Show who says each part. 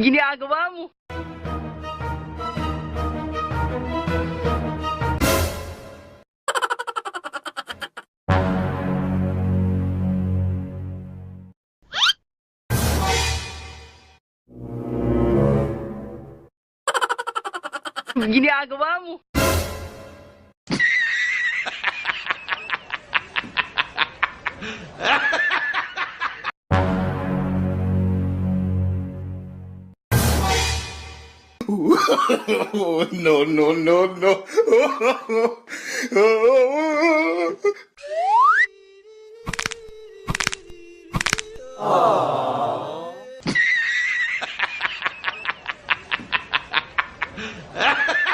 Speaker 1: ginagawa mo? ginagawa mo?
Speaker 2: Oh, no, no, no, no. oh.